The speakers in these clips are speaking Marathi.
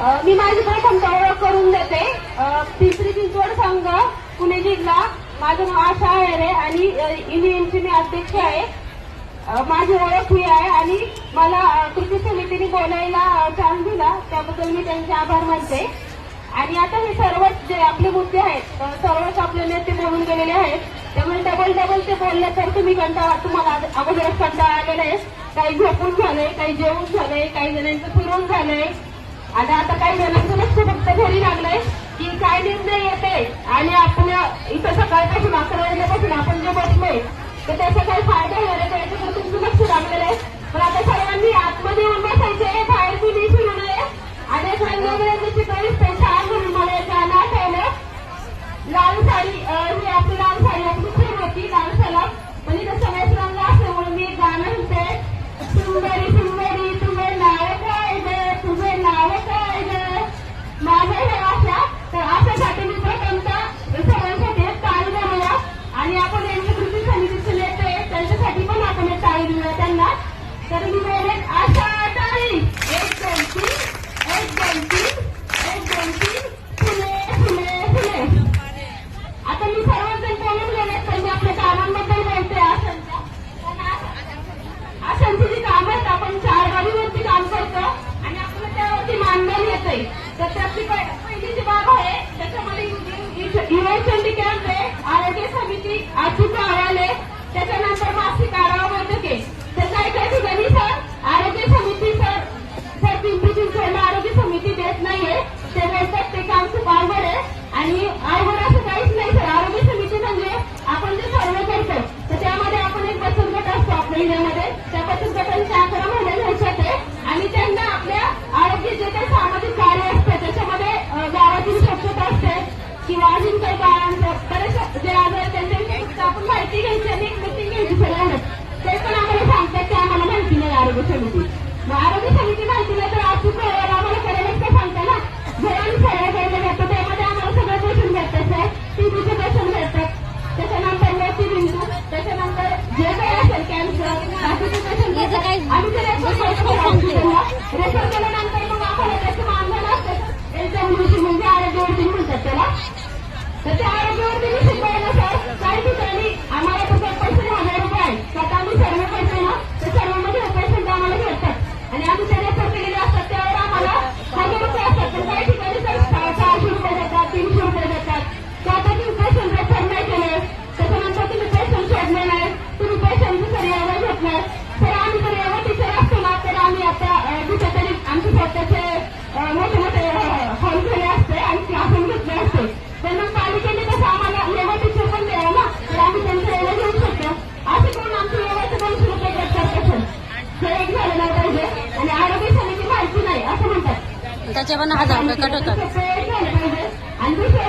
मी माझी प्रथम ओळख करून देते. तिसरी पिंपरी चिंचवड संघ पुणे जिल्हा. माझं नाव आशा आहे आणि युनियनची मी अध्यक्ष आहे. माझी ओळख ही आहे आणि मला कृती समितीने बोलायला चान्स दिला. त्याबद्दल मी त्यांचे आभार मानते. आणि आता हे सर्वच जे आपले मुद्दे आहेत सर्वच आपले नेते बोलून गेलेले आहेत. त्यामुळे डबल डबल ते बोलले तर तुम्ही कंटाळा तुम्हाला अगोदरच कंटाळा आलेला आहे. काही झोपून झालंय काही जेवून झालंय काही जणांचं फिरून झालंय. आणि आता काही जणांचं लक्ष फक्त घरी लागलंय की काय निर्णय येते आणि आपण इथं सकाळपासून अकरा वाजल्यापासून आपण जे बसलोय तर त्याचा काही फायदा होणार आहे का तुमचं लक्ष लागलेलं आहे. पण आता सर्वांनी आतमध्ये नाही. येतंय तर त्याची पहिली जी बाब आहे त्याच्यामध्ये युनिव्हर्सिटी कॅम्प आहे आरोग्य समिती अचूक अहवाल आहे त्याच्यानंतर मासिक आढावा बैठक. आहे तर काय ठिकाणी सर आरोग्य समिती सर सर पिंपरी चिंचवडला आरोग्य समिती देत नाहीये. ते बोलतात ते काम खूप अवघड आहे. आणि अवघड असं काहीच नाही सर. आरोग्य समिती म्हणजे आपण जे सर्व करतो तर त्यामध्ये आपण एक बचत गट असतो आपल्या एरियामध्ये त्या बचत गटांच्या अकरा किंवा अजून काही बाळांचं बरेच जे आजार त्यांच्या त्यांच्याविषयी आपण माहिती घ्यायची आणि मिटिंग घ्यायची सगळ्यांना ते पण आम्हाला सांगतात की आम्हाला माहिती नाही आरोग्य समिती. आरोग्य समिती माहिती नाही यावर घेतलाय तर आम्ही जर टीचर असतो ना तर आम्ही आता अं, कुठेतरी आमचे स्वतःचे मोठे मोठे हॉल केले असते आणि क्लासून घेतले असते. तर मग पालिकेने कसं आम्हाला टीचर पण द्यावं ना तर आम्ही त्यांचं याला घेऊ शकतो. असे करून घेतात पेशंट हे एक झालं नाही पाहिजे आणि आरोग्य समिती माहिती नाही असं म्हणतात. त्याचे पण हजार रुपये कट होतात. आणि दुसरा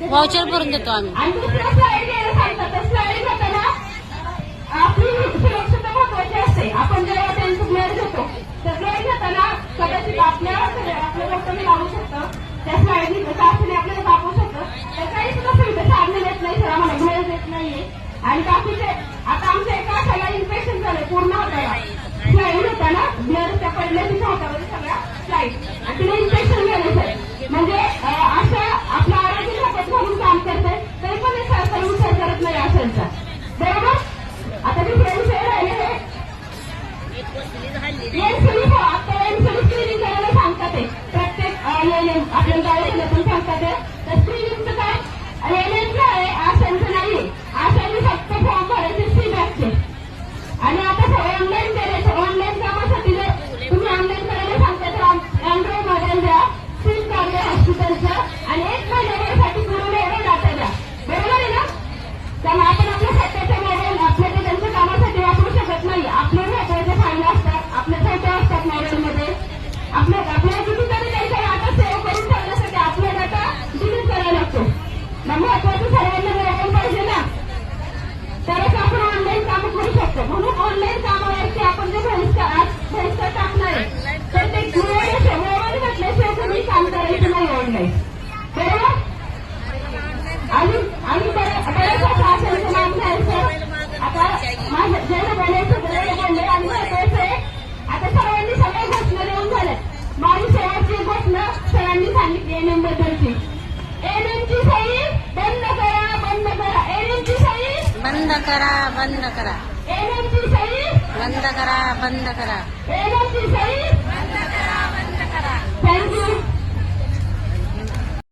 वाउचर भरून देतो आम्ही. आणि तर घेताना आपली असते. आपण जेव्हा त्यांचं ब्लड घेतो तर ब्लड घेताना कदाचित आपल्या आपल्या डॉक्टरने लावू शकतं. त्या स्लाईडनी चाचणी आपल्याला दाखवू शकतं. तर काही सुद्धा सुविधा साधने देत नाही सर. आम्हाला देत नाहीये. आणि बाकीचे आता आमच्या एका सगळ्या इन्फेक्शन झालं पूर्ण होतं स्लाईड होता ना? ब्लड त्या पडल्या तिच्या हातामध्ये सगळ्या. स्लाईड Esse é करा बंद करा. बंद करा बंद करा. बंद करा बंद करा थँक्यू